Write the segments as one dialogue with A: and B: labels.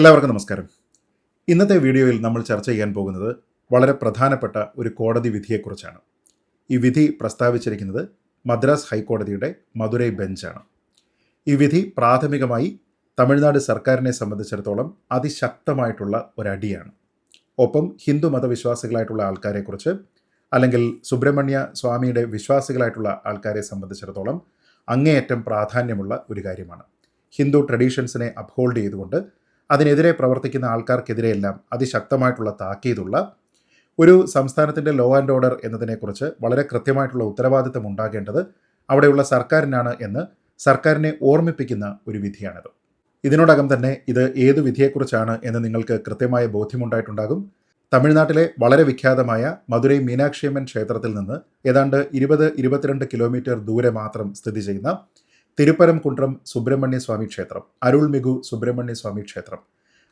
A: എല്ലാവർക്കും നമസ്കാരം. ഇന്നത്തെ വീഡിയോയിൽ നമ്മൾ ചർച്ച ചെയ്യാൻ പോകുന്നത് വളരെ പ്രധാനപ്പെട്ട ഒരു കോടതി വിധിയെക്കുറിച്ചാണ്. ഈ വിധി പ്രസ്താവിച്ചിരിക്കുന്നത് മദ്രാസ് ഹൈക്കോടതിയുടെ മധുരൈ ബെഞ്ചാണ്. ഈ വിധി പ്രാഥമികമായി തമിഴ്നാട് സർക്കാരിനെ സംബന്ധിച്ചിടത്തോളം അതിശക്തമായിട്ടുള്ള ഒരടിയാണ്. ഒപ്പം ഹിന്ദു മതവിശ്വാസികളായിട്ടുള്ള ആൾക്കാരെക്കുറിച്ച് അല്ലെങ്കിൽ സുബ്രഹ്മണ്യ സ്വാമിയുടെ വിശ്വാസികളായിട്ടുള്ള ആൾക്കാരെ സംബന്ധിച്ചിടത്തോളം അങ്ങേയറ്റം പ്രാധാന്യമുള്ള ഒരു കാര്യമാണ്. ഹിന്ദു ട്രഡീഷൻസിനെ അപ്ഹോൾഡ് ചെയ്തുകൊണ്ട് അതിനെതിരെ പ്രവർത്തിക്കുന്ന ആൾക്കാർക്കെതിരെയെല്ലാം അതിശക്തമായിട്ടുള്ള താക്കീതുള്ള ഒരു സംസ്ഥാനത്തിന്റെ ലോ ആൻഡ് ഓർഡർ എന്നതിനെക്കുറിച്ച് വളരെ കൃത്യമായിട്ടുള്ള ഉത്തരവാദിത്തം ഉണ്ടാകേണ്ടത് അവിടെയുള്ള സർക്കാരിനാണ് എന്ന് സർക്കാരിനെ ഓർമ്മിപ്പിക്കുന്ന ഒരു വിധിയാണിത്. ഇതിനോടകം തന്നെ ഇത് ഏത് വിധിയെക്കുറിച്ചാണ് എന്ന് നിങ്ങൾക്ക് കൃത്യമായ ബോധ്യമുണ്ടായിട്ടുണ്ടാകും. തമിഴ്നാട്ടിലെ വളരെ വിഖ്യാതമായ മധുരൈ മീനാക്ഷിയമ്മൻ ക്ഷേത്രത്തിൽ നിന്ന് ഏതാണ്ട് ഇരുപത് ഇരുപത്തിരണ്ട് കിലോമീറ്റർ ദൂരെ മാത്രം സ്ഥിതി ചെയ്യുന്ന തിരുപ്പരംകുണ്ട്രം സുബ്രഹ്മണ്യ സ്വാമി ക്ഷേത്രം അരുൾമിഗു സുബ്രഹ്മണ്യ സ്വാമി ക്ഷേത്രം.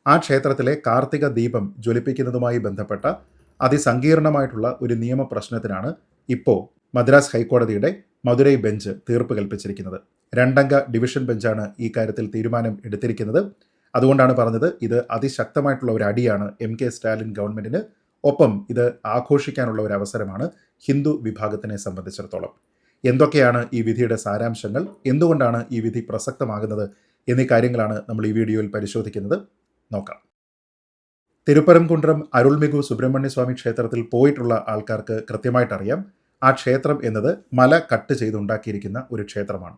A: ആ ക്ഷേത്രത്തിലെ കാർത്തിക ദീപം ജ്വലിപ്പിക്കുന്നതുമായി ബന്ധപ്പെട്ട അതിസങ്കീർണമായിട്ടുള്ള ഒരു നിയമ പ്രശ്നത്തിനാണ് ഇപ്പോൾ മദ്രാസ് ഹൈക്കോടതിയുടെ മധുരൈ ബെഞ്ച് തീർപ്പ് കൽപ്പിച്ചിരിക്കുന്നത്. രണ്ടംഗ ഡിവിഷൻ ബെഞ്ചാണ് ഈ കാര്യത്തിൽ തീരുമാനം എടുത്തിരിക്കുന്നത്. അതുകൊണ്ടാണ് പറഞ്ഞത് ഇത് അതിശക്തമായിട്ടുള്ള ഒരു അടിയാണ് എം കെ സ്റ്റാലിൻ ഗവൺമെന്റിന് ഒപ്പം ഇത് ആഘോഷിക്കാനുള്ള ഒരു അവസരമാണ് ഹിന്ദു വിഭാഗത്തിനെ സംബന്ധിച്ചിടത്തോളം. എന്തൊക്കെയാണ് ഈ വിധിയുടെ സാരാംശങ്ങൾ? എന്തുകൊണ്ടാണ് ഈ വിധി പ്രസക്തമാകുന്നത്? എന്നീ കാര്യങ്ങളാണ് നമ്മൾ ഈ വീഡിയോയിൽ പരിശോധിക്കുന്നത്. നോക്കാം. തിരുപ്പരംകുണ്ട്രം അരുൾമികു സുബ്രഹ്മണ്യ സ്വാമി ക്ഷേത്രത്തിൽ പോയിട്ടുള്ള ആൾക്കാർക്ക് കൃത്യമായിട്ടറിയാം. ആ ക്ഷേത്രം എന്നത് മല കട്ട് ചെയ്തുണ്ടാക്കിയിരിക്കുന്ന ഒരു ക്ഷേത്രമാണ്.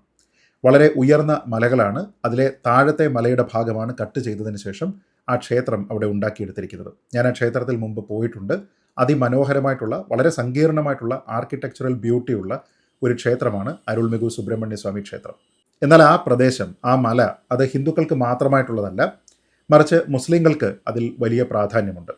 A: വളരെ ഉയർന്ന മലകളാണ്. അതിലെ താഴത്തെ മലയുടെ ഭാഗമാണ് കട്ട് ചെയ്തതിന് ശേഷം ആ ക്ഷേത്രം അവിടെ ഉണ്ടാക്കിയെടുത്തിരിക്കുന്നത്. ഞാൻ ആ ക്ഷേത്രത്തിൽ മുമ്പ് പോയിട്ടുണ്ട്. അതിമനോഹരമായിട്ടുള്ള വളരെ സങ്കീർണമായിട്ടുള്ള ആർക്കിടെക്ചറൽ ബ്യൂട്ടിയുള്ള ഒരു ക്ഷേത്രമാണ് അരുൾമികു സുബ്രഹ്മണ്യ സ്വാമി ക്ഷേത്രം. എന്നാൽ ആ പ്രദേശം ആ മല അത് ഹിന്ദുക്കൾക്ക് മാത്രമായിട്ടുള്ളതല്ല മറിച്ച് മുസ്ലിങ്ങൾക്ക് അതിൽ വലിയ പ്രാധാന്യമുണ്ട്.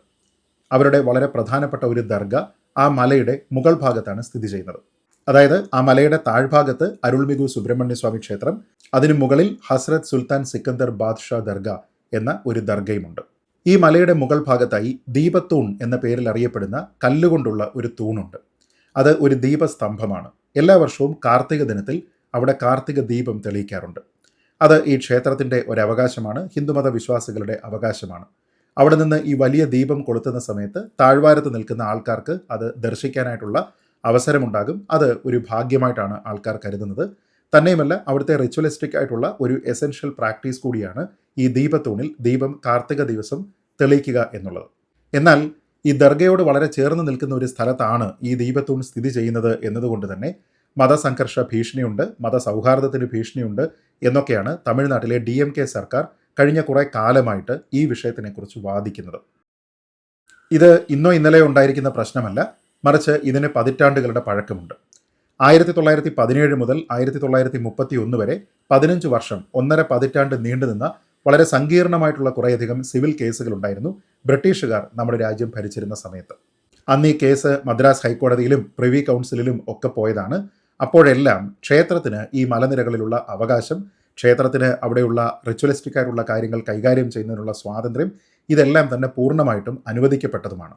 A: അവരുടെ വളരെ പ്രധാനപ്പെട്ട ഒരു ദർഗ ആ മലയുടെ മുകൾ ഭാഗത്താണ് സ്ഥിതി ചെയ്യുന്നത്. അതായത് ആ മലയുടെ താഴ്ഭാഗത്ത് അരുൾമികു സുബ്രഹ്മണ്യ സ്വാമി ക്ഷേത്രം അതിനു മുകളിൽ ഹസ്രത് സുൽത്താൻ സിക്കന്ദർ ബാദ്ഷാ ദർഗ എന്ന ഒരു ദർഗയുമുണ്ട്. ഈ മലയുടെ മുകൾ ഭാഗത്തായി ദീപത്തൂൺ എന്ന പേരിൽ അറിയപ്പെടുന്ന കല്ലുകൊണ്ടുള്ള ഒരു തൂണുണ്ട്. അത് ഒരു ദീപസ്തംഭമാണ്. എല്ലാ വർഷവും കാർത്തിക ദിനത്തിൽ അവിടെ കാർത്തിക ദീപം തെളിയിക്കാറുണ്ട്. അത് ഈ ക്ഷേത്രത്തിന്റെ ഒരവകാശമാണ് ഹിന്ദുമത വിശ്വാസികളുടെ അവകാശമാണ്. അവിടെ നിന്ന് ഈ വലിയ ദീപം കൊളുത്തുന്ന സമയത്ത് താഴ്വാരത്ത് നിൽക്കുന്ന ആൾക്കാർക്ക് അത് ദർശിക്കാനായിട്ടുള്ള അവസരമുണ്ടാകും. അത് ഒരു ഭാഗ്യമായിട്ടാണ് ആൾക്കാർ കരുതുന്നത്. തന്നെയുമല്ല അവിടുത്തെ റിച്വലിസ്റ്റിക് ആയിട്ടുള്ള ഒരു എസെൻഷ്യൽ പ്രാക്ടീസ് കൂടിയാണ് ഈ ദീപത്തൂണിൽ ദീപം കാർത്തിക ദിവസം തെളിയിക്കുക എന്നുള്ളത്. എന്നാൽ ഈ ദർഗയോട് വളരെ ചേർന്ന് നിൽക്കുന്ന ഒരു സ്ഥലത്താണ് ഈ ദീപത്തൂൺ സ്ഥിതി ചെയ്യുന്നത് എന്നതുകൊണ്ട് തന്നെ മതസംഘർഷ ഭീഷണിയുണ്ട് മതസൗഹാർദ്ദത്തിന് ഭീഷണിയുണ്ട് എന്നൊക്കെയാണ് തമിഴ്നാട്ടിലെ ഡി എം കെ സർക്കാർ കഴിഞ്ഞ കുറേ കാലമായിട്ട് ഈ വിഷയത്തിനെക്കുറിച്ച് വാദിക്കുന്നത്. ഇത് ഇന്നോ ഇന്നലെ ഉണ്ടായിരിക്കുന്ന പ്രശ്നമല്ല മറിച്ച് ഇതിന് പതിറ്റാണ്ടുകളുടെ പഴക്കമുണ്ട്. ആയിരത്തി തൊള്ളായിരത്തി പതിനേഴ് മുതൽ ആയിരത്തി തൊള്ളായിരത്തി മുപ്പത്തി ഒന്ന് വരെ പതിനഞ്ച് വർഷം ഒന്നര പതിറ്റാണ്ട് നീണ്ടുനിന്ന വളരെ സങ്കീർണമായിട്ടുള്ള കുറേയധികം സിവിൽ കേസുകൾ ഉണ്ടായിരുന്നു ബ്രിട്ടീഷുകാർ നമ്മുടെ രാജ്യം ഭരിച്ചിരുന്ന സമയത്ത്. അന്ന് ഈ കേസ് മദ്രാസ് ഹൈക്കോടതിയിലും പ്രിവി കൗൺസിലിലും ഒക്കെ പോയതാണ്. അപ്പോഴെല്ലാം ക്ഷേത്രത്തിന് ഈ മലനിരകളിലുള്ള അവകാശം ക്ഷേത്രത്തിന് അവിടെയുള്ള റിച്വലിസ്റ്റിക്കായിട്ടുള്ള കാര്യങ്ങൾ കൈകാര്യം ചെയ്യുന്നതിനുള്ള സ്വാതന്ത്ര്യം ഇതെല്ലാം തന്നെ പൂർണമായിട്ടും അനുവദിക്കപ്പെട്ടതുമാണ്.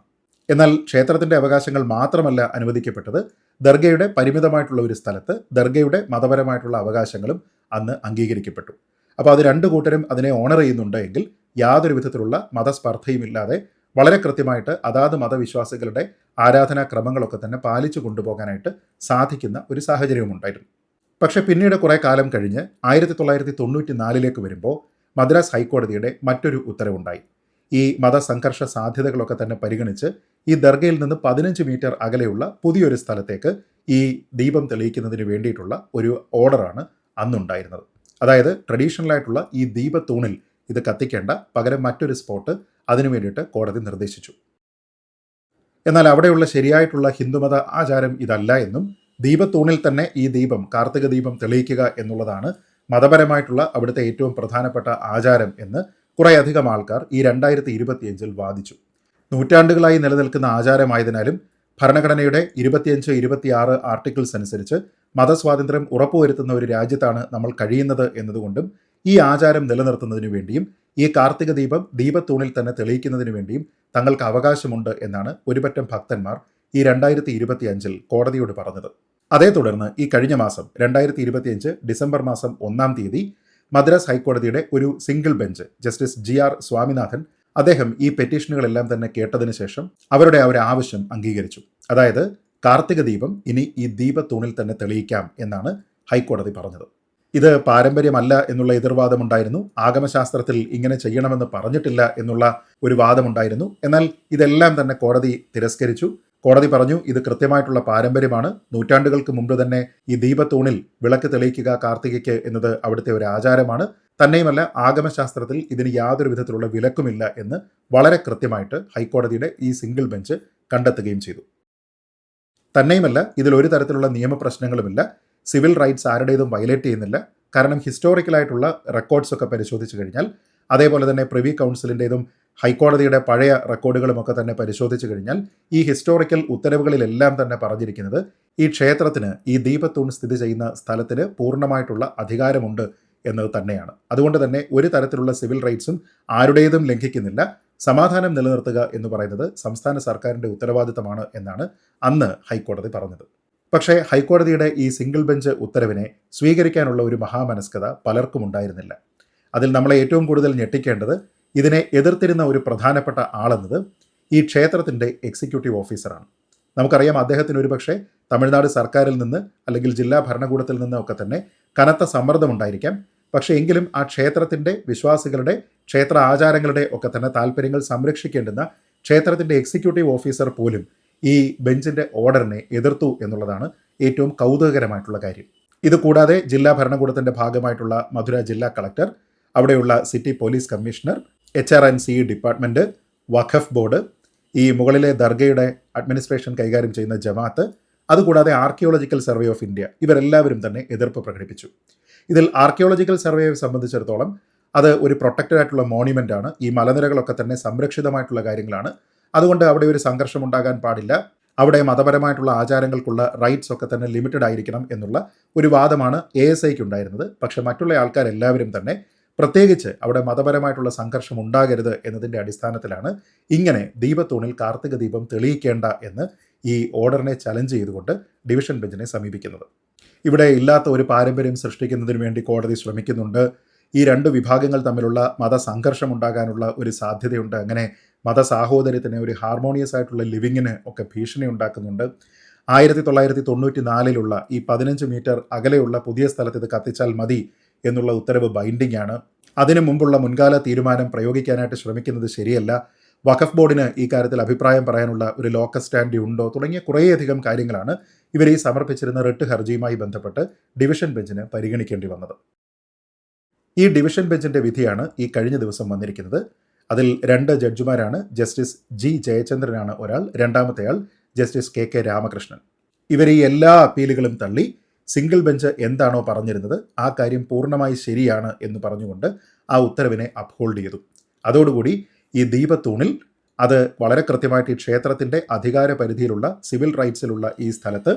A: എന്നാൽ ക്ഷേത്രത്തിന്റെ അവകാശങ്ങൾ മാത്രമല്ല അനുവദിക്കപ്പെട്ടത് ദർഗയുടെ പരിമിതമായിട്ടുള്ള ഒരു സ്ഥലത്ത് ദർഗയുടെ മതപരമായിട്ടുള്ള അവകാശങ്ങളും അന്ന് അംഗീകരിക്കപ്പെട്ടു. അപ്പോൾ അത് രണ്ട് കൂട്ടരും അതിനെ ഓണർ ചെയ്യുന്നുണ്ട് എങ്കിൽ യാതൊരു വിധത്തിലുള്ള മതസ്പർദ്ധയുമില്ലാതെ വളരെ കൃത്യമായിട്ട് അതാത് മതവിശ്വാസികളുടെ ആരാധനാ ക്രമങ്ങളൊക്കെ തന്നെ പാലിച്ചു കൊണ്ടുപോകാനായിട്ട് സാധിക്കുന്ന ഒരു സാഹചര്യവും ഉണ്ടായിരുന്നു. പക്ഷെ പിന്നീട് കുറേ കാലം കഴിഞ്ഞ് ആയിരത്തി തൊള്ളായിരത്തി തൊണ്ണൂറ്റി നാലിലേക്ക് വരുമ്പോൾ മദ്രാസ് ഹൈക്കോടതിയുടെ മറ്റൊരു ഉത്തരവുണ്ടായി. ഈ മതസംഘർഷ സാധ്യതകളൊക്കെ തന്നെ പരിഗണിച്ച് ഈ ദർഗയിൽ നിന്ന് പതിനഞ്ച് മീറ്റർ അകലെയുള്ള പുതിയൊരു സ്ഥലത്തേക്ക് ഈ ദീപം തെളിയിക്കുന്നതിന് വേണ്ടിയിട്ടുള്ള ഒരു ഓർഡറാണ് അന്നുണ്ടായിരുന്നത്. അതായത് ട്രഡീഷണലായിട്ടുള്ള ഈ ദീപത്തൂണിൽ ഇത് കത്തിക്കേണ്ട. പകരം മറ്റൊരു സ്പോട്ട് അതിനു വേണ്ടിയിട്ട് കോടതി നിർദ്ദേശിച്ചു. എന്നാൽ അവിടെയുള്ള ശരിയായിട്ടുള്ള ഹിന്ദുമത ആചാരം ഇതല്ല എന്നും ദീപത്തൂണിൽ തന്നെ ഈ ദീപം കാർത്തിക ദീപം തെളിയിക്കുക എന്നുള്ളതാണ് മതപരമായിട്ടുള്ള അവിടുത്തെ ഏറ്റവും പ്രധാനപ്പെട്ട ആചാരം എന്ന് കുറേയധികം ആൾക്കാർ ഈ രണ്ടായിരത്തി ഇരുപത്തിയഞ്ചിൽ വാദിച്ചു. നൂറ്റാണ്ടുകളായി നിലനിൽക്കുന്ന ആചാരമായതിനാലും ഭരണഘടനയുടെ ഇരുപത്തിയഞ്ച് ഇരുപത്തിയാറ് ആർട്ടിക്കിൾസ് അനുസരിച്ച് മതസ്വാതന്ത്ര്യം ഉറപ്പുവരുത്തുന്ന ഒരു രാജ്യത്താണ് നമ്മൾ കഴിയുന്നത് എന്നതുകൊണ്ടും ഈ ആചാരം നിലനിർത്തുന്നതിനു വേണ്ടിയും ഈ കാർത്തിക ദീപം ദീപത്തൂണിൽ തന്നെ തെളിയിക്കുന്നതിനു വേണ്ടിയും തങ്ങൾക്ക് അവകാശമുണ്ട് എന്നാണ് ഒരുപറ്റം ഭക്തന്മാർ ഈ രണ്ടായിരത്തി ഇരുപത്തി അഞ്ചിൽ കോടതിയോട് പറഞ്ഞത്. അതേ തുടർന്ന് ഈ കഴിഞ്ഞ മാസം രണ്ടായിരത്തി ഇരുപത്തിയഞ്ച് ഡിസംബർ മാസം ഒന്നാം തീയതി മദ്രാസ് ഹൈക്കോടതിയുടെ ഒരു single bench justice G R Swaminathan അദ്ദേഹം ഈ പെറ്റീഷനുകളെല്ലാം തന്നെ കേട്ടതിന് ശേഷം അവരുടെ ആ ഒരു ആവശ്യം അംഗീകരിച്ചു. അതായത് കാർത്തിക ദീപം ഇനി ഈ ദീപത്തൂണിൽ തന്നെ തെളിയിക്കാം എന്നാണ് ഹൈക്കോടതി പറഞ്ഞത്. ഇത് പാരമ്പര്യമല്ല എന്നുള്ള എതിർവാദമുണ്ടായിരുന്നു ആഗമശാസ്ത്രത്തിൽ ഇങ്ങനെ ചെയ്യണമെന്ന് പറഞ്ഞിട്ടില്ല എന്നുള്ള ഒരു വാദമുണ്ടായിരുന്നു എന്നാൽ ഇതെല്ലാം തന്നെ കോടതി തിരസ്കരിച്ചു. കോടതി പറഞ്ഞു ഇത് കൃത്യമായിട്ടുള്ള പാരമ്പര്യമാണ്. നൂറ്റാണ്ടുകൾക്ക് മുമ്പ് തന്നെ ഈ ദീപത്തൂണിൽ വിളക്ക് തെളിയിക്കുക കാർത്തികയ്ക്ക് എന്നത് അവിടുത്തെ ഒരു ആചാരമാണ്. തന്നെയുമല്ല ആഗമശാസ്ത്രത്തിൽ ഇതിന് യാതൊരു വിധത്തിലുള്ള വിലക്കുമില്ല എന്ന് വളരെ കൃത്യമായിട്ട് ഹൈക്കോടതിയുടെ ഈ സിംഗിൾ ബെഞ്ച് കണ്ടെത്തുകയും ചെയ്തു. തന്നെയുമല്ല ഇതിൽ ഒരു തരത്തിലുള്ള നിയമപ്രശ്നങ്ങളുമില്ല. സിവിൽ റൈറ്റ്സ് ആരുടേതും വയലേറ്റ് ചെയ്യുന്നില്ല. കാരണം ഹിസ്റ്റോറിക്കലായിട്ടുള്ള റെക്കോർഡ്സ് ഒക്കെ പരിശോധിച്ചു കഴിഞ്ഞാൽ അതേപോലെ തന്നെ പ്രിവി കൗൺസിലിന്റെതും ഹൈക്കോടതിയുടെ പഴയ റെക്കോർഡുകളുമൊക്കെ തന്നെ പരിശോധിച്ചു കഴിഞ്ഞാൽ ഈ ഹിസ്റ്റോറിക്കൽ ഉത്തരവുകളിലെല്ലാം തന്നെ പറഞ്ഞിരിക്കുന്നത് ഈ ക്ഷേത്രത്തിന് ഈ ദീപത്തൂൺ സ്ഥിതി ചെയ്യുന്ന സ്ഥലത്തിന് പൂർണമായിട്ടുള്ള അധികാരമുണ്ട് എന്നത് തന്നെയാണ്. അതുകൊണ്ട് തന്നെ ഒരു തരത്തിലുള്ള സിവിൽ റൈറ്റ്സും ആരുടേതും ലംഘിക്കുന്നില്ല. സമാധാനം നിലനിർത്തുക എന്ന് പറയുന്നത് സംസ്ഥാന സർക്കാരിന്റെ ഉത്തരവാദിത്തമാണ് എന്നാണ് അന്ന് ഹൈക്കോടതി പറഞ്ഞത്. പക്ഷേ ഹൈക്കോടതിയുടെ ഈ സിംഗിൾ ബെഞ്ച് ഉത്തരവിനെ സ്വീകരിക്കാനുള്ള ഒരു മഹാമനസ്കത പലർക്കും ഉണ്ടായിരുന്നില്ല. അതിൽ നമ്മളെ ഏറ്റവും കൂടുതൽ ഞെട്ടിക്കേണ്ടത് ഇതിനെ എതിർത്തിരുന്ന ഒരു പ്രധാനപ്പെട്ട ആളെന്നത് ഈ ക്ഷേത്രത്തിന്റെ എക്സിക്യൂട്ടീവ് ഓഫീസറാണ്. നമുക്കറിയാം അദ്ദേഹത്തിന് ഒരുപക്ഷെ തമിഴ്നാട് സർക്കാരിൽ നിന്ന് അല്ലെങ്കിൽ ജില്ലാ ഭരണകൂടത്തിൽ നിന്ന് ഒക്കെ തന്നെ കനത്ത സമ്മർദ്ദമുണ്ടായിരിക്കാം പക്ഷേ എങ്കിലും ആ ക്ഷേത്രത്തിന്റെ വിശ്വാസികളുടെ ക്ഷേത്ര ആചാരങ്ങളുടെ ഒക്കെ തന്നെ താല്പര്യങ്ങൾ സംരക്ഷിക്കേണ്ടുന്ന ക്ഷേത്രത്തിന്റെ എക്സിക്യൂട്ടീവ് ഓഫീസർ പോലും ഈ ബെഞ്ചിന്റെ ഓർഡറിനെ എതിർത്തു എന്നുള്ളതാണ് ഏറ്റവും കൗതുകകരമായിട്ടുള്ള കാര്യം. ഇതുകൂടാതെ ജില്ലാ ഭരണകൂടത്തിന്റെ ഭാഗമായിട്ടുള്ള മധുര ജില്ലാ കളക്ടർ അവിടെയുള്ള city police commissioner H R N C department Waqf board ഈ മുകളിലെ ദർഗയുടെ അഡ്മിനിസ്ട്രേഷൻ കൈകാര്യം ചെയ്യുന്ന ജമാഅത്ത് അതുകൂടാതെ ആർക്കിയോളജിക്കൽ സർവേ ഓഫ് ഇന്ത്യ ഇവരെല്ലാവരും തന്നെ എതിർപ്പ് പ്രകടിപ്പിച്ചു. ഇതിൽ ആർക്കിയോളജിക്കൽ സർവേയെ സംബന്ധിച്ചിടത്തോളം അത് ഒരു പ്രൊട്ടക്റ്റഡ് ആയിട്ടുള്ള മോണ്യുമെന്റ് ആണ്. ഈ മലനിരകളൊക്കെ തന്നെ സംരക്ഷിതമായിട്ടുള്ള കാര്യങ്ങളാണ്. അതുകൊണ്ട് അവിടെ ഒരു സംഘർഷം ഉണ്ടാകാൻ പാടില്ല. അവിടെ മതപരമായിട്ടുള്ള ആചാരങ്ങൾക്കുള്ള റൈറ്റ്സ് ഒക്കെ തന്നെ ലിമിറ്റഡ് ആയിരിക്കണം എന്നുള്ള ഒരു വാദമാണ് എ എസ് ഐക്ക് ഉണ്ടായിരുന്നത്. പക്ഷേ മറ്റുള്ള ആൾക്കാരെല്ലാവരും തന്നെ പ്രത്യേകിച്ച് അവിടെ മതപരമായിട്ടുള്ള സംഘർഷം ഉണ്ടാകരുത് എന്നതിന്റെ അടിസ്ഥാനത്തിലാണ് ഇങ്ങനെ ദീപത്തൂണിൽ കാർത്തിക ദീപം തെളിയിക്കേണ്ട എന്ന് ഈ ഓർഡറിനെ ചലഞ്ച് ചെയ്തുകൊണ്ട് ഡിവിഷൻ ബെഞ്ചിനെ സമീപിക്കുന്നത്. ഇവിടെ ഇല്ലാത്ത ഒരു പാരമ്പര്യം സൃഷ്ടിക്കുന്നതിന് വേണ്ടി കോടതി ശ്രമിക്കുന്നുണ്ട്. ഈ രണ്ട് വിഭാഗങ്ങൾ തമ്മിലുള്ള മതസംഘർഷം ഉണ്ടാകാനുള്ള ഒരു സാധ്യതയുണ്ട്. അങ്ങനെ മതസാഹോദര്യത്തിന് ഒരു ഹാർമോണിയസ് ആയിട്ടുള്ള ലിവിങ്ങിന് ഒക്കെ ഭീഷണി ഉണ്ടാക്കുന്നുണ്ട്. ആയിരത്തി തൊള്ളായിരത്തി തൊണ്ണൂറ്റി നാലിലുള്ള ഈ പതിനഞ്ച് മീറ്റർ അകലെയുള്ള പുതിയ സ്ഥലത്ത് ഇത് കത്തിച്ചാൽ മതി എന്നുള്ള ഉത്തരവ് ബൈൻഡിംഗ് ആണ്. അതിനു മുമ്പുള്ള മുൻകാല തീരുമാനം പ്രയോഗിക്കാനായിട്ട് ശ്രമിക്കുന്നത് ശരിയല്ല. വഖഫ് ബോർഡിന് ഈ കാര്യത്തിൽ അഭിപ്രായം പറയാനുള്ള ഒരു ലോക്കസ് സ്റ്റാൻഡി ഉണ്ടോ തുടങ്ങിയ കുറേയധികം കാര്യങ്ങളാണ് ഇവർ ഈ സമർപ്പിച്ചിരുന്ന റിട്ട് ഹർജിയുമായി ബന്ധപ്പെട്ട് ഡിവിഷൻ ബെഞ്ചിന് പരിഗണിക്കേണ്ടി വന്നത്. ഈ ഡിവിഷൻ ബെഞ്ചിന്റെ വിധിയാണ് ഈ കഴിഞ്ഞ ദിവസം വന്നിരിക്കുന്നത്. അതിൽ രണ്ട് ജഡ്ജിമാരാണ്. ജസ്റ്റിസ് ജി ജയചന്ദ്രനാണ് ഒരാൾ രണ്ടാമത്തെയാൾ ജസ്റ്റിസ് കെ കെ രാമകൃഷ്ണൻ. ഇവർ ഈ എല്ലാ അപ്പീലുകളും തള്ളി സിംഗിൾ ബെഞ്ച് എന്താണോ പറഞ്ഞിരുന്നത് ആ കാര്യം പൂർണമായി ശരിയാണ് എന്ന് പറഞ്ഞുകൊണ്ട് ആ ഉത്തരവിനെ അപ്ഹോൾഡ് ചെയ്തു. അതോടുകൂടി ഈ ദീപത്തൂണിൽ അത് വളരെ കൃത്യമായിട്ട് ഈ ക്ഷേത്രത്തിന്റെ അധികാര പരിധിയിലുള്ള സിവിൽ റൈറ്റ്സിലുള്ള ഈ സ്ഥലത്ത്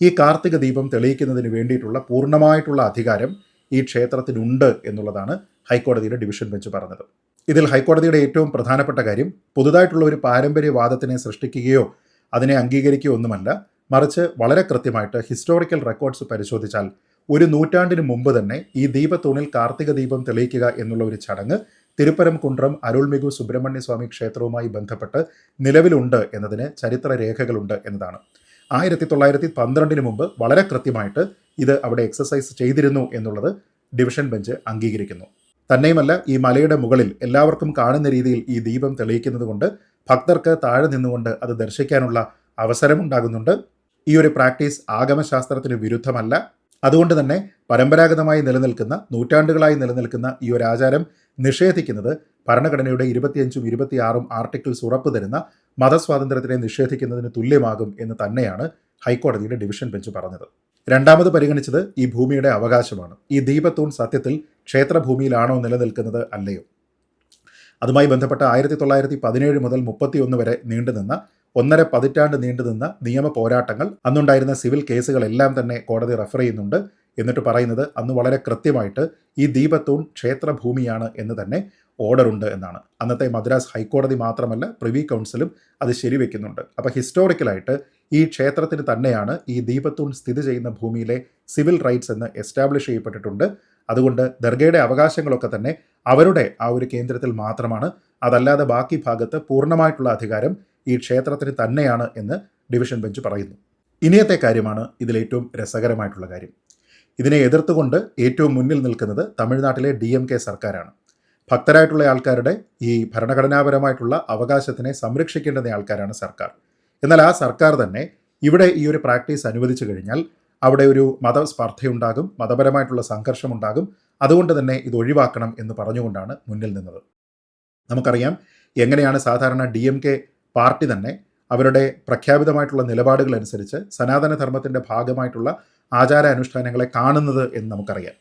A: ഈ കാർത്തിക ദീപം തെളിയിക്കുന്നതിന് വേണ്ടിയിട്ടുള്ള പൂർണമായിട്ടുള്ള അധികാരം ഈ ക്ഷേത്രത്തിനുണ്ട് എന്നുള്ളതാണ് ഹൈക്കോടതിയുടെ ഡിവിഷൻ ബെഞ്ച് പറഞ്ഞത്. ഇതിൽ ഹൈക്കോടതിയുടെ ഏറ്റവും പ്രധാനപ്പെട്ട കാര്യം പുതുതായിട്ടുള്ള ഒരു പാരമ്പര്യവാദത്തിനെ സൃഷ്ടിക്കുകയോ അതിനെ അംഗീകരിക്കുകയോ ഒന്നുമല്ല മറിച്ച് വളരെ കൃത്യമായിട്ട് ഹിസ്റ്റോറിക്കൽ റെക്കോർഡ്സ് പരിശോധിച്ചാൽ ഒരു നൂറ്റാണ്ടിന് മുമ്പ് തന്നെ ഈ ദീപത്തൂണിൽ കാർത്തിക ദീപം തെളിയിക്കുക എന്നുള്ള ഒരു ചടങ്ങ് തിരുപ്പരം കുണ്ട്രം അരുൾമികു സുബ്രഹ്മണ്യ സ്വാമി ക്ഷേത്രവുമായി ബന്ധപ്പെട്ട് നിലവിലുണ്ട് എന്നതിന് ചരിത്ര രേഖകളുണ്ട് എന്നതാണ്. ആയിരത്തി തൊള്ളായിരത്തി പന്ത്രണ്ടിന് മുമ്പ് വളരെ കൃത്യമായിട്ട് ഇത് അവിടെ എക്സസൈസ് ചെയ്തിരുന്നു എന്നുള്ളത് ഡിവിഷൻ ബെഞ്ച് അംഗീകരിക്കുന്നു. തന്നെയുമല്ല ഈ മലയുടെ മുകളിൽ എല്ലാവർക്കും കാണുന്ന രീതിയിൽ ഈ ദീപം തെളിയിക്കുന്നത് കൊണ്ട് ഭക്തർക്ക് താഴെ നിന്നുകൊണ്ട് അത് ദർശിക്കാനുള്ള അവസരമുണ്ടാകുന്നുണ്ട്. ഈ ഒരു പ്രാക്ടീസ് ആഗമശാസ്ത്രത്തിന് വിരുദ്ധമല്ല. അതുകൊണ്ട് തന്നെ പരമ്പരാഗതമായി നിലനിൽക്കുന്ന നൂറ്റാണ്ടുകളായി നിലനിൽക്കുന്ന ഈ ഒരു ആചാരം നിഷേധിക്കുന്നത് ഭരണഘടനയുടെ ഇരുപത്തിയഞ്ചും ഇരുപത്തിയാറും ആർട്ടിക്കിൾസ് ഉറപ്പ് തരുന്ന മതസ്വാതന്ത്ര്യത്തിനെ നിഷേധിക്കുന്നതിന് തുല്യമാകും എന്ന് തന്നെയാണ് ഹൈക്കോടതിയുടെ ഡിവിഷൻ ബെഞ്ച് പറഞ്ഞത്. രണ്ടാമത് പരിഗണിച്ചത് ഈ ഭൂമിയുടെ അവകാശമാണ്. ഈ ദീപത്തൂൺ സത്യത്തിൽ ക്ഷേത്രഭൂമിയിലാണോ നിലനിൽക്കുന്നത് അല്ലയോ? അതുമായി ബന്ധപ്പെട്ട ആയിരത്തി തൊള്ളായിരത്തി പതിനേഴ് മുതൽ മുപ്പത്തിയൊന്ന് വരെ നീണ്ടുനിന്ന ഒന്നര പതിറ്റാണ്ട് നീണ്ടുനിന്ന നിയമ പോരാട്ടങ്ങൾ അന്നുണ്ടായിരുന്ന സിവിൽ കേസുകളെല്ലാം തന്നെ കോടതി റെഫർ ചെയ്യുന്നുണ്ട് എന്നിട്ട് പറയുന്നത് അന്ന് വളരെ കൃത്യമായിട്ട് ഈ ദീപത്തൂൺ ക്ഷേത്രഭൂമിയാണ് എന്ന് തന്നെ ഓർഡർ ഉണ്ട് എന്നാണ്. അന്നത്തെ മദ്രാസ് ഹൈക്കോടതി മാത്രമല്ല പ്രിവി കൗൺസിലും അത് ശരിവെക്കുന്നുണ്ട്. അപ്പോൾ ഹിസ്റ്റോറിക്കലായിട്ട് ഈ ക്ഷേത്രത്തിന് തന്നെയാണ് ഈ ദീപത്തൂൺ സ്ഥിതി ചെയ്യുന്ന ഭൂമിയിലെ സിവിൽ റൈറ്റ്സ് എന്ന് എസ്റ്റാബ്ലിഷ് ചെയ്യപ്പെട്ടിട്ടുണ്ട്. അതുകൊണ്ട് ദർഗയുടെ അവകാശങ്ങളൊക്കെ തന്നെ അവരുടെ ആ ഒരു കേന്ദ്രത്തിൽ മാത്രമാണ് അതല്ലാതെ ബാക്കി ഭാഗത്ത് പൂർണമായിട്ടുള്ള അധികാരം ഈ ക്ഷേത്രത്തിന് തന്നെയാണ് എന്ന് ഡിവിഷൻ ബെഞ്ച് പറയുന്നു. ഇനിയത്തെ കാര്യമാണ് ഇതിലേറ്റവും രസകരമായിട്ടുള്ള കാര്യം. ഇതിനെ എതിർത്തുകൊണ്ട് ഏറ്റവും മുന്നിൽ നിൽക്കുന്നത് തമിഴ്നാട്ടിലെ ഡി എം കെ സർക്കാരാണ്. ഭക്തരായിട്ടുള്ള ആൾക്കാരുടെ ഈ ഭരണഘടനാപരമായിട്ടുള്ള അവകാശത്തിനെ സംരക്ഷിക്കേണ്ടുന്ന ആൾക്കാരാണ് സർക്കാർ. എന്നാൽ ആ സർക്കാർ തന്നെ ഇവിടെ ഈ ഒരു പ്രാക്ടീസ് അനുവദിച്ചു കഴിഞ്ഞാൽ അവിടെ ഒരു മതസ്പർദ്ധയുണ്ടാകും മതപരമായിട്ടുള്ള സംഘർഷമുണ്ടാകും. അതുകൊണ്ട് തന്നെ ഇത് ഒഴിവാക്കണം എന്ന് പറഞ്ഞുകൊണ്ടാണ് മുന്നിൽ നിന്നത്. നമുക്കറിയാം. എങ്ങനെയാണ് സാധാരണ ഡി എം കെ പാർട്ടി തന്നെ അവരുടെ പ്രഖ്യാപിതമായിട്ടുള്ള നിലപാടുകൾ അനുസരിച്ച് സനാതന ഭാഗമായിട്ടുള്ള ആചാര അനുഷ്ഠാനങ്ങളെ കാണുന്നത് എന്ന് നമുക്കറിയാം.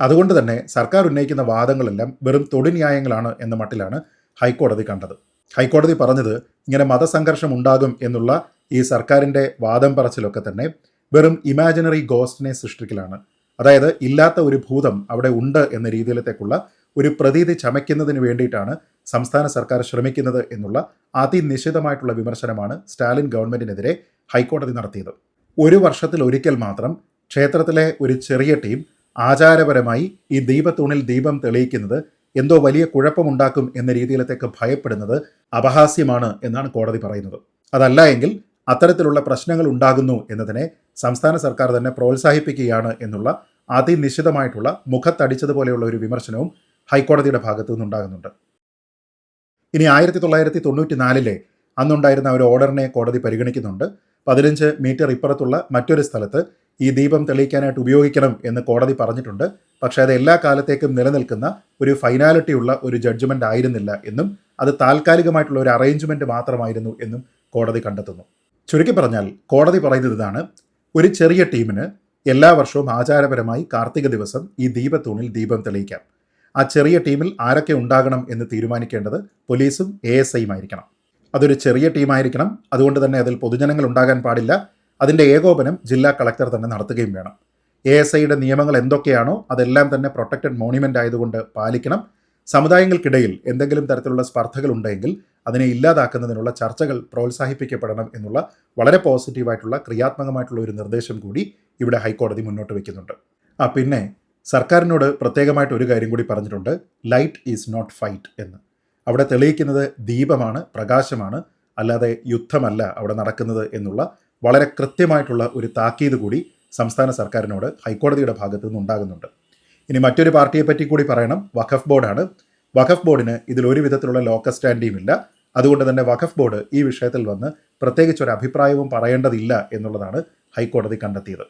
A: അതുകൊണ്ട് തന്നെ സർക്കാർ ഉന്നയിക്കുന്ന വാദങ്ങളെല്ലാം വെറും തൊടുന്യായങ്ങളാണ് എന്ന മട്ടിലാണ് ഹൈക്കോടതി കണ്ടത്. ഹൈക്കോടതി പറഞ്ഞത് ഇങ്ങനെ മതസംഘർഷം ഉണ്ടാകും എന്നുള്ള ഈ സർക്കാരിന്റെ വാദം പറച്ചിലൊക്കെ തന്നെ വെറും ഇമാജിനറി ഗോസ്റ്റിനെ സൃഷ്ടിക്കലാണ്. അതായത് ഇല്ലാത്ത ഒരു ഭൂതം അവിടെ ഉണ്ട് എന്ന രീതിയിലത്തേക്കുള്ള ഒരു പ്രതീതി ചമയ്ക്കുന്നതിന് വേണ്ടിയിട്ടാണ് സംസ്ഥാന സർക്കാർ ശ്രമിക്കുന്നത് എന്നുള്ള അതിനിശ്ചിതമായിട്ടുള്ള വിമർശനമാണ് സ്റ്റാലിൻ ഗവൺമെന്റിനെതിരെ ഹൈക്കോടതി നടത്തിയത്. ഒരു വർഷത്തിൽ ഒരിക്കൽ മാത്രം ക്ഷേത്രത്തിലെ ഒരു ചെറിയ ടീം ആചാരപരമായി ഈ ദീപത്തൂണിൽ ദീപം തെളിയിക്കുന്നത് എന്തോ വലിയ കുഴപ്പമുണ്ടാക്കും എന്ന രീതിയിലത്തേക്ക് ഭയപ്പെടുന്നത് അപഹാസ്യമാണ് എന്നാണ് കോടതി പറയുന്നത്. അതല്ല എങ്കിൽ അത്തരത്തിലുള്ള പ്രശ്നങ്ങൾ ഉണ്ടാകുന്നു എന്നതിനെ സംസ്ഥാന സർക്കാർ തന്നെ പ്രോത്സാഹിപ്പിക്കുകയാണ് എന്നുള്ള അതിനിശ്ചിതമായിട്ടുള്ള മുഖത്തടിച്ചതുപോലെയുള്ള ഒരു വിമർശനവും ഹൈക്കോടതിയുടെ ഭാഗത്തു നിന്നുണ്ടാകുന്നുണ്ട്. ഇനി ആയിരത്തി തൊള്ളായിരത്തി തൊണ്ണൂറ്റി നാലിലെ അന്നുണ്ടായിരുന്ന ഒരു ഓർഡറിനെ കോടതി പരിഗണിക്കുന്നുണ്ട്. പതിനഞ്ച് മീറ്റർ ഇപ്പുറത്തുള്ള മറ്റൊരു സ്ഥലത്ത് ഈ ദീപം തെളിയിക്കാനായിട്ട് ഉപയോഗിക്കണം എന്ന് കോടതി പറഞ്ഞിട്ടുണ്ട്. പക്ഷേ അത് എല്ലാ കാലത്തേക്കും നിലനിൽക്കുന്ന ഒരു ഫൈനാലിറ്റിയുള്ള ഒരു ജഡ്ജ്മെന്റ് ആയിരുന്നില്ല എന്നും അത് താൽക്കാലികമായിട്ടുള്ള ഒരു അറേഞ്ച്മെന്റ് മാത്രമായിരുന്നു എന്നും കോടതി കണ്ടെത്തുന്നു. ചുരുക്കി പറഞ്ഞാൽ കോടതി പറയുന്നത് ഇതാണ് ഒരു ചെറിയ ടീമിന് എല്ലാ വർഷവും ആചാരപരമായി കാർത്തിക ദിവസം ഈ ദീപത്തൂണിൽ ദീപം തെളിയിക്കാം. ആ ചെറിയ ടീമിൽ ആരൊക്കെ ഉണ്ടാകണം എന്ന് തീരുമാനിക്കേണ്ടത് പോലീസും എ എസ് ഐയും ആയിരിക്കണം അതൊരു ചെറിയ ടീമായിരിക്കണം. അതുകൊണ്ട് തന്നെ അതിൽ പൊതുജനങ്ങൾ ഉണ്ടാകാൻ പാടില്ല. അതിന്റെ ഏകോപനം ജില്ലാ കളക്ടർ തന്നെ നടത്തുകയും വേണം. എ എസ് ഐയുടെ നിയമങ്ങൾ എന്തൊക്കെയാണോ അതെല്ലാം തന്നെ പ്രൊട്ടക്റ്റഡ് മോണിമെന്റ് ആയതുകൊണ്ട് പാലിക്കണം. സമുദായങ്ങൾക്കിടയിൽ എന്തെങ്കിലും തരത്തിലുള്ള സ്പർദ്ധകൾ ഉണ്ടെങ്കിൽ അതിനെ ഇല്ലാതാക്കുന്നതിനുള്ള ചർച്ചകൾ പ്രോത്സാഹിപ്പിക്കപ്പെടണം എന്നുള്ള വളരെ പോസിറ്റീവായിട്ടുള്ള ക്രിയാത്മകമായിട്ടുള്ള ഒരു നിർദ്ദേശം കൂടി ഇവിടെ ഹൈക്കോടതി മുന്നോട്ട് വയ്ക്കുന്നുണ്ട്. ആ പിന്നെ സർക്കാരിനോട് പ്രത്യേകമായിട്ട് ഒരു കാര്യം കൂടി പറഞ്ഞിട്ടുണ്ട്. ലൈറ്റ് ഈസ് നോട്ട് ഫൈറ്റ് എന്ന്. അവിടെ തെളിയിക്കുന്നത് ദീപമാണ് പ്രകാശമാണ് അല്ലാതെ യുദ്ധമല്ല അവിടെ നടക്കുന്നത് എന്നുള്ള വളരെ കൃത്യമായിട്ടുള്ള ഒരു താക്കീത് കൂടി സംസ്ഥാന സർക്കാരിനോട് ഹൈക്കോടതിയുടെ ഭാഗത്തു നിന്നുണ്ടാകുന്നുണ്ട് ഇനി മറ്റൊരു പാർട്ടിയെ പറ്റി കൂടി പറയണം. വഖഫ് ബോർഡാണ്. വഖഫ് ബോർഡിന് ഇതിൽ ഒരു വിധത്തിലുള്ള ലോക്കൽ സ്റ്റാൻഡിയും ഇല്ല. അതുകൊണ്ട് തന്നെ വഖഫ് ബോർഡ് ഈ വിഷയത്തിൽ വന്ന് പ്രത്യേകിച്ച് ഒരു അഭിപ്രായവും പറയേണ്ടതില്ല എന്നുള്ളതാണ് ഹൈക്കോടതി കണ്ടെത്തിയത്.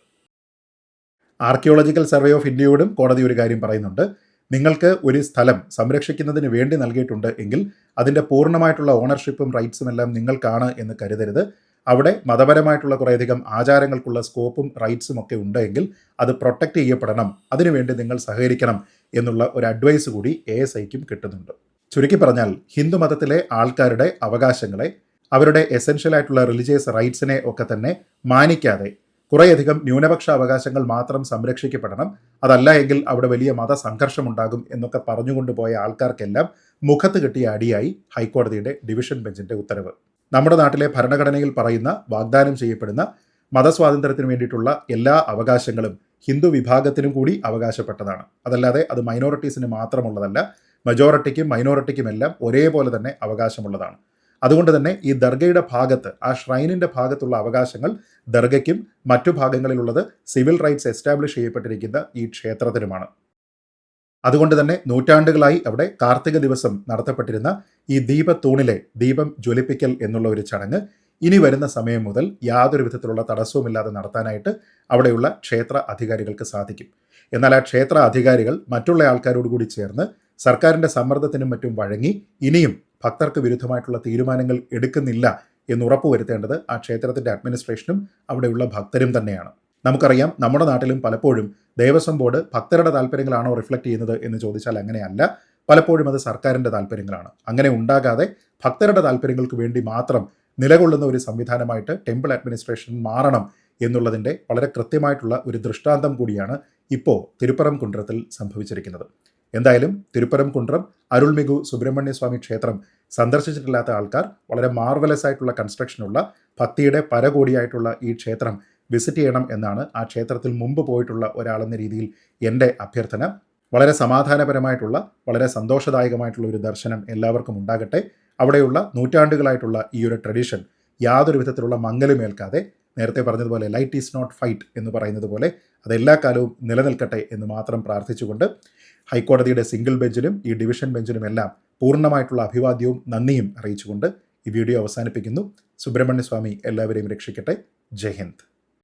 A: ആർക്കിയോളജിക്കൽ സർവേ ഓഫ് ഇന്ത്യയോടും കോടതി ഒരു കാര്യം പറയുന്നുണ്ട്. നിങ്ങൾക്ക് ഒരു സ്ഥലം സംരക്ഷിക്കുന്നതിന് വേണ്ടി നൽകിയിട്ടുണ്ട് എങ്കിൽ അതിന്റെ പൂർണമായിട്ടുള്ള ഓണർഷിപ്പും റൈറ്റ്സും എല്ലാം നിങ്ങൾക്കാണ് എന്ന് കരുതരുത്. അവിടെ മതപരമായിട്ടുള്ള കുറേയധികം ആചാരങ്ങൾക്കുള്ള സ്കോപ്പും റൈറ്റ്സും ഒക്കെ ഉണ്ടെങ്കിൽ അത് പ്രൊട്ടക്റ്റ് ചെയ്യപ്പെടണം. അതിനുവേണ്ടി നിങ്ങൾ സഹകരിക്കണം എന്നുള്ള ഒരു അഡ്വൈസ് കൂടി എ എസ് ഐക്കും കിട്ടുന്നുണ്ട്. ചുരുക്കി പറഞ്ഞാൽ ഹിന്ദു മതത്തിലെ ആൾക്കാരുടെ അവകാശങ്ങളെ അവരുടെ എസെൻഷ്യൽ ആയിട്ടുള്ള റിലീജിയസ് റൈറ്റ്സിനെ ഒക്കെ തന്നെ മാനിക്കാതെ കുറേയധികം ന്യൂനപക്ഷ അവകാശങ്ങൾ മാത്രം സംരക്ഷിക്കപ്പെടണം. അതല്ല എങ്കിൽ അവിടെ വലിയ മതസംഘർഷമുണ്ടാകും എന്നൊക്കെ പറഞ്ഞുകൊണ്ട് പോയ ആൾക്കാർക്കെല്ലാം മുഖത്ത് കിട്ടിയ അടിയായി ഹൈക്കോടതിയുടെ ഡിവിഷൻ ബെഞ്ചിന്റെ ഉത്തരവ്. നമ്മുടെ നാട്ടിലെ ഭരണഘടനയിൽ പറയുന്ന വാഗ്ദാനം ചെയ്യപ്പെടുന്ന മതസ്വാതന്ത്ര്യത്തിന് വേണ്ടിയിട്ടുള്ള എല്ലാ അവകാശങ്ങളും ഹിന്ദു വിഭാഗത്തിനും കൂടി അവകാശപ്പെട്ടതാണ്. അതല്ലാതെ അത് മൈനോറിറ്റീസിന് മാത്രമുള്ളതല്ല മെജോറിറ്റിക്കും മൈനോറിറ്റിക്കുമെല്ലാം ഒരേപോലെ തന്നെ അവകാശമുള്ളതാണ്. അതുകൊണ്ട് തന്നെ ഈ ദർഗയുടെ ഭാഗത്ത് ആ ഷ്രൈനിന്റെ ഭാഗത്തുള്ള അവകാശങ്ങൾ ദർഗയ്ക്കും മറ്റു ഭാഗങ്ങളിലുള്ളത് സിവിൽ റൈറ്റ്സ് എസ്റ്റാബ്ലിഷ് ചെയ്യപ്പെട്ടിരിക്കുന്ന ഈ ക്ഷേത്രത്തിനുമാണ്. അതുകൊണ്ട് തന്നെ നൂറ്റാണ്ടുകളായി അവിടെ കാർത്തിക ദിവസം നടത്തപ്പെട്ടിരുന്ന ഈ ദീപത്തൂണിലെ ദീപം ജ്വലിപ്പിക്കൽ എന്നുള്ള ഒരു ചടങ്ങ് ഇനി വരുന്ന സമയം മുതൽ യാതൊരു വിധത്തിലുള്ള തടസ്സവുമില്ലാതെ നടത്താനായിട്ട് അവിടെയുള്ള ക്ഷേത്ര അധികാരികൾക്ക് സാധിക്കും. എന്നാൽ ആ ക്ഷേത്ര അധികാരികൾ മറ്റുള്ള ആൾക്കാരോട് കൂടി ചേർന്ന് സർക്കാരിന്റെ സമ്മർദ്ദത്തിനും മറ്റും വഴങ്ങി ഇനിയും ഭക്തർക്ക് വിരുദ്ധമായിട്ടുള്ള തീരുമാനങ്ങൾ എടുക്കുന്നില്ല എന്ന് ഉറപ്പുവരുത്തേണ്ടത് ആ ക്ഷേത്രത്തിന്റെ അഡ്മിനിസ്ട്രേഷനും അവിടെയുള്ള ഭക്തരും തന്നെയാണ്. നമുക്കറിയാം നമ്മുടെ നാട്ടിലും പലപ്പോഴും ദേവസ്വം ബോർഡ് ഭക്തരുടെ താല്പര്യങ്ങളാണോ റിഫ്ലക്റ്റ് ചെയ്യുന്നത് എന്ന് ചോദിച്ചാൽ അങ്ങനെയല്ല. പലപ്പോഴും അത് സർക്കാരിന്റെ താല്പര്യങ്ങളാണ്. അങ്ങനെ ഉണ്ടാകാതെ ഭക്തരുടെ താല്പര്യങ്ങൾക്ക് വേണ്ടി മാത്രം നിലകൊള്ളുന്ന ഒരു സംവിധാനമായിട്ട് ടെമ്പിൾ അഡ്മിനിസ്ട്രേഷൻ മാറണം എന്നുള്ളതിന്റെ വളരെ കൃത്യമായിട്ടുള്ള ഒരു ദൃഷ്ടാന്തം കൂടിയാണ് ഇപ്പോൾ തിരുപ്പറം കുണ്ടറത്തിൽ സംഭവിച്ചിരിക്കുന്നത്. എന്തായാലും തിരുപ്പരം കുണ്ട്രം അരുൾമികു സുബ്രഹ്മണ്യസ്വാമി ക്ഷേത്രം സന്ദർശിച്ചിട്ടില്ലാത്ത ആൾക്കാർ വളരെ മാർവലസ് ആയിട്ടുള്ള കൺസ്ട്രക്ഷനുള്ള ഭക്തിയുടെ പരകോടിയായിട്ടുള്ള ഈ ക്ഷേത്രം വിസിറ്റ് ചെയ്യണം എന്നാണ് ആ ക്ഷേത്രത്തിൽ മുമ്പ് പോയിട്ടുള്ള ഒരാളെന്ന രീതിയിൽ എന്റെ അഭ്യർത്ഥന. വളരെ സമാധാനപരമായിട്ടുള്ള വളരെ സന്തോഷദായകമായിട്ടുള്ള ഒരു ദർശനം എല്ലാവർക്കും ഉണ്ടാകട്ടെ. അവിടെയുള്ള നൂറ്റാണ്ടുകളായിട്ടുള്ള ഈ ഒരു ട്രഡീഷൻ യാതൊരു വിധത്തിലുള്ള മങ്ങലുമേൽക്കാതെ നേരത്തെ പറഞ്ഞതുപോലെ ലൈറ്റ് ഈസ് നോട്ട് ഫൈറ്റ് എന്ന് പറയുന്നത് പോലെ അതെല്ലാ കാലവും നിലനിൽക്കട്ടെ എന്ന് മാത്രം പ്രാർത്ഥിച്ചുകൊണ്ട് ഹൈക്കോടതിയുടെ സിംഗിൾ ബെഞ്ചിലും ഈ ഡിവിഷൻ ബെഞ്ചിലും എല്ലാം പൂർണമായിട്ടുള്ള അഭിവാദ്യവും നന്ദിയും അറിയിച്ചുകൊണ്ട് ഈ വീഡിയോ അവസാനിപ്പിക്കുന്നു. സുബ്രഹ്മണ്യ സ്വാമി എല്ലാവരെയും രക്ഷിക്കട്ടെ. ജയ് ഹിന്ദ്.